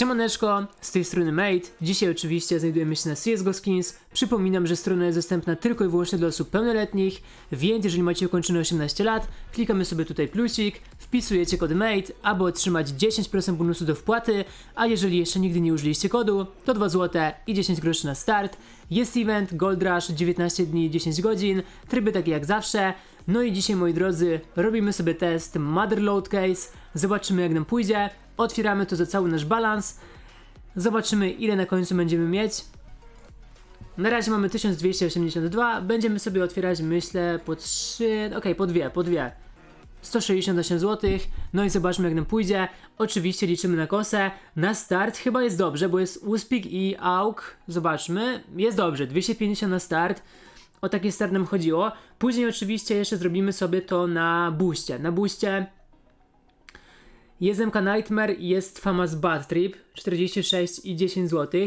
Siemaneczko, z tej strony Mate. Dzisiaj oczywiście znajdujemy się na CSGO Skins. Przypominam, że strona jest dostępna tylko i wyłącznie dla osób pełnoletnich, więc jeżeli macie ukończone 18 lat, klikamy sobie tutaj plusik, wpisujecie kod MATE, aby otrzymać 10% bonusu do wpłaty, a jeżeli jeszcze nigdy nie użyliście kodu, to 2 zł i 10 groszy na start. Jest event Gold Rush 19 dni 10 godzin, tryby takie jak zawsze. No i dzisiaj moi drodzy, robimy sobie test Motherload Case, zobaczymy jak nam pójdzie, otwieramy to za cały nasz balans, zobaczymy ile na końcu będziemy mieć. Na razie mamy 1282, będziemy sobie otwierać myślę po 3, ok, po dwie, po dwie. 168 zł, no i zobaczmy jak nam pójdzie. Oczywiście liczymy na kosę. Na start chyba jest dobrze, bo jest Uspik i AUK. Zobaczmy, jest dobrze, 250 na start. O taki start nam chodziło. Później oczywiście jeszcze zrobimy sobie to na buście. Na buście jest MK Nightmare jest Famas Bad Trip 46 i 10 zł.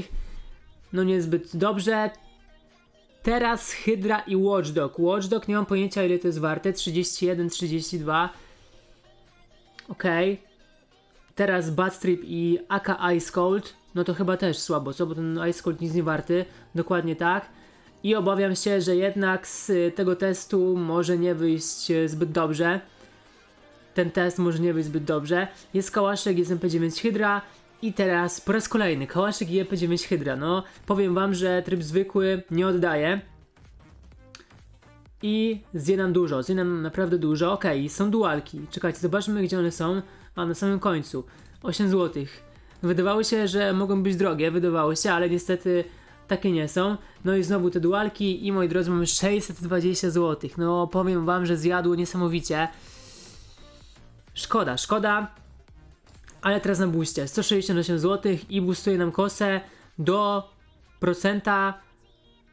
No niezbyt dobrze. Teraz Hydra i Watchdog. Watchdog nie mam pojęcia ile to jest warte. 31, 32. Okej. Teraz Bad Trip i AK Ice Cold. No to chyba też słabo, co? Bo ten Ice Cold nic nie warty. Dokładnie tak. I obawiam się, że jednak z tego testu może nie wyjść e, zbyt dobrze. Ten test może nie wyjść zbyt dobrze. Jest kałaszek, jest MP9 Hydra. I teraz po raz kolejny kałaszek i MP9 Hydra. No, powiem wam, że tryb zwykły nie oddaje. I zje nam dużo, zje nam naprawdę dużo. Okej, są dualki. Czekajcie, zobaczmy gdzie one są. A na samym końcu. 8 zł. Wydawało się, że mogą być drogie, wydawało się, ale niestety takie nie są. No i znowu te dualki i moi drodzy mamy 620 zł. No powiem wam, że zjadło niesamowicie. Szkoda, szkoda. Ale teraz na booście 168 zł i boostuje nam kosę do procenta,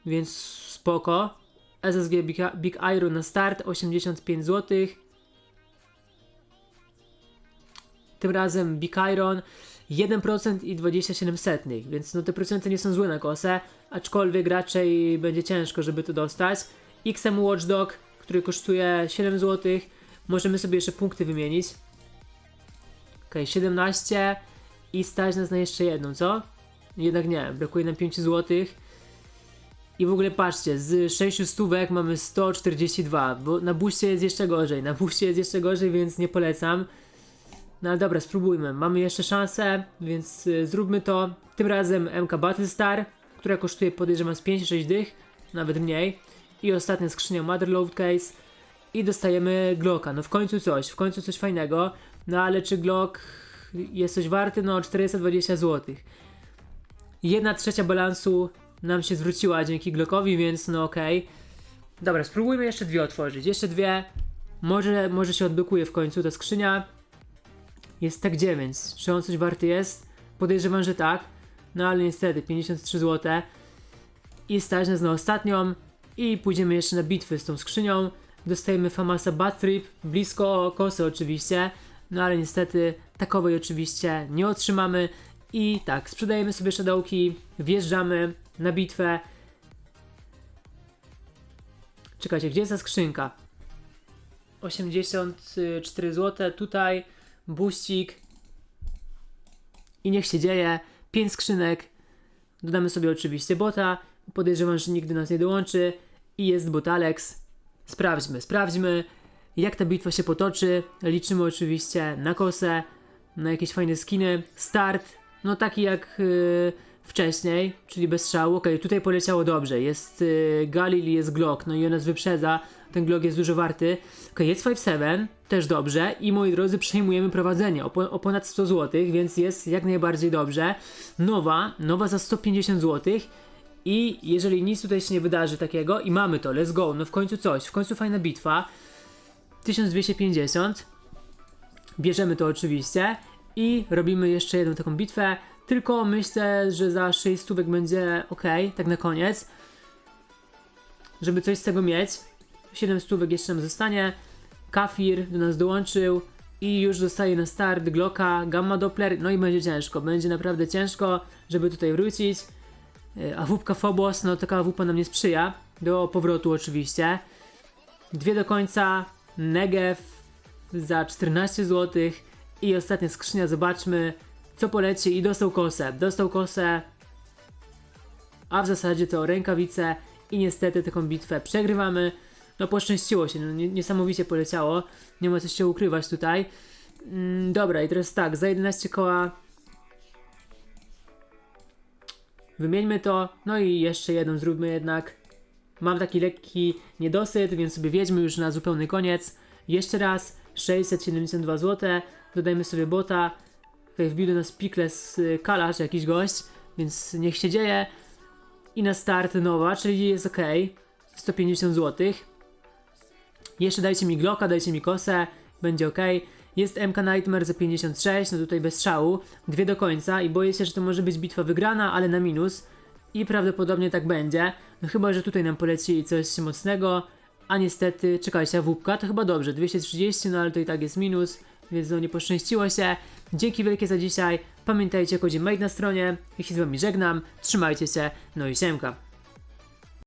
więc spoko. SSG Big, Big Iron na start 85 zł. Tym razem Big Iron 1% i 27 setnych, więc no te procenty nie są złe na kosę, aczkolwiek raczej będzie ciężko, żeby to dostać. XM Watchdog, który kosztuje 7 zł, możemy sobie jeszcze punkty wymienić. Ok, 17 i stać nas na jeszcze jedną, co? Jednak nie, brakuje nam 5 zł. I w ogóle patrzcie, z 6 stówek mamy 142, bo na buście jest jeszcze gorzej, na buście jest jeszcze gorzej, więc nie polecam. No ale dobra, spróbujmy. Mamy jeszcze szansę, więc y, zróbmy to. Tym razem MK Battlestar, która kosztuje podejrzewam z 5-6 dych, nawet mniej. I ostatnia skrzynia Motherload Case. I dostajemy Glocka. No w końcu coś, w końcu coś fajnego. No ale czy Glock jest coś warty? No 420 zł. Jedna trzecia balansu nam się zwróciła dzięki Glockowi, więc no okej. Dobra, spróbujmy jeszcze dwie otworzyć. Jeszcze dwie. Może, może się odblokuje w końcu ta skrzynia. Jest tak 9. Czy on coś warty jest? Podejrzewam, że tak. No ale niestety 53 zł. I stać nas na ostatnią. I pójdziemy jeszcze na bitwy z tą skrzynią. Dostajemy Famasa Bad Trip, blisko kosy oczywiście. No ale niestety takowej oczywiście nie otrzymamy. I tak, sprzedajemy sobie shadowki, wjeżdżamy na bitwę. Czekajcie, gdzie jest ta skrzynka? 84 zł, tutaj buścik i niech się dzieje. 5 skrzynek. Dodamy sobie oczywiście bota. Podejrzewam, że nigdy nas nie dołączy. I jest bot Alex. Sprawdźmy, sprawdźmy jak ta bitwa się potoczy. Liczymy oczywiście na kosę, na jakieś fajne skiny. Start, no taki jak yy, wcześniej, czyli bez strzału. Ok, tutaj poleciało dobrze. Jest yy, Galil, jest Glock, no i on nas wyprzedza. Ten Glock jest dużo warty. Ok, jest 5-7, też dobrze. I moi drodzy, przejmujemy prowadzenie o, po, o ponad 100 zł, więc jest jak najbardziej dobrze. Nowa, nowa za 150 zł. I jeżeli nic tutaj się nie wydarzy takiego i mamy to, let's go, no w końcu coś, w końcu fajna bitwa. 1250. Bierzemy to oczywiście i robimy jeszcze jedną taką bitwę. Tylko myślę, że za 6 stówek będzie ok, tak na koniec. Żeby coś z tego mieć. 7 stówek jeszcze nam zostanie. Kafir do nas dołączył i już dostaje na start Glocka, Gamma Doppler, no i będzie ciężko, będzie naprawdę ciężko, żeby tutaj wrócić. Yy, A wupka Phobos, no taka wupa nam nie sprzyja, do powrotu oczywiście. Dwie do końca, Negev za 14 zł i ostatnia skrzynia, zobaczmy co poleci i dostał kosę. Dostał kosę, a w zasadzie to rękawice i niestety taką bitwę przegrywamy. No poszczęściło się, no, nie- niesamowicie poleciało, nie ma co się ukrywać tutaj. Mm, dobra, i teraz tak, za 11 koła wymieńmy to, no i jeszcze jedną zróbmy jednak. Mam taki lekki niedosyt, więc sobie wiedźmy już na zupełny koniec. Jeszcze raz 672 zł, dodajmy sobie bota. Tutaj wbił do nas Pikles y, Kalasz, jakiś gość, więc niech się dzieje. I na start nowa, czyli jest ok. 150 zł. Jeszcze dajcie mi Glocka, dajcie mi kosę, będzie ok. Jest MK Nightmare za 56, no tutaj bez szału. Dwie do końca i boję się, że to może być bitwa wygrana, ale na minus. I prawdopodobnie tak będzie. No chyba, że tutaj nam poleci coś mocnego. A niestety, czekajcie, wupka to chyba dobrze. 230, no ale to i tak jest minus. Więc no nie poszczęściło się. Dzięki wielkie za dzisiaj. Pamiętajcie o kodzie MADE na stronie. Się z wami żegnam. Trzymajcie się. No i siemka.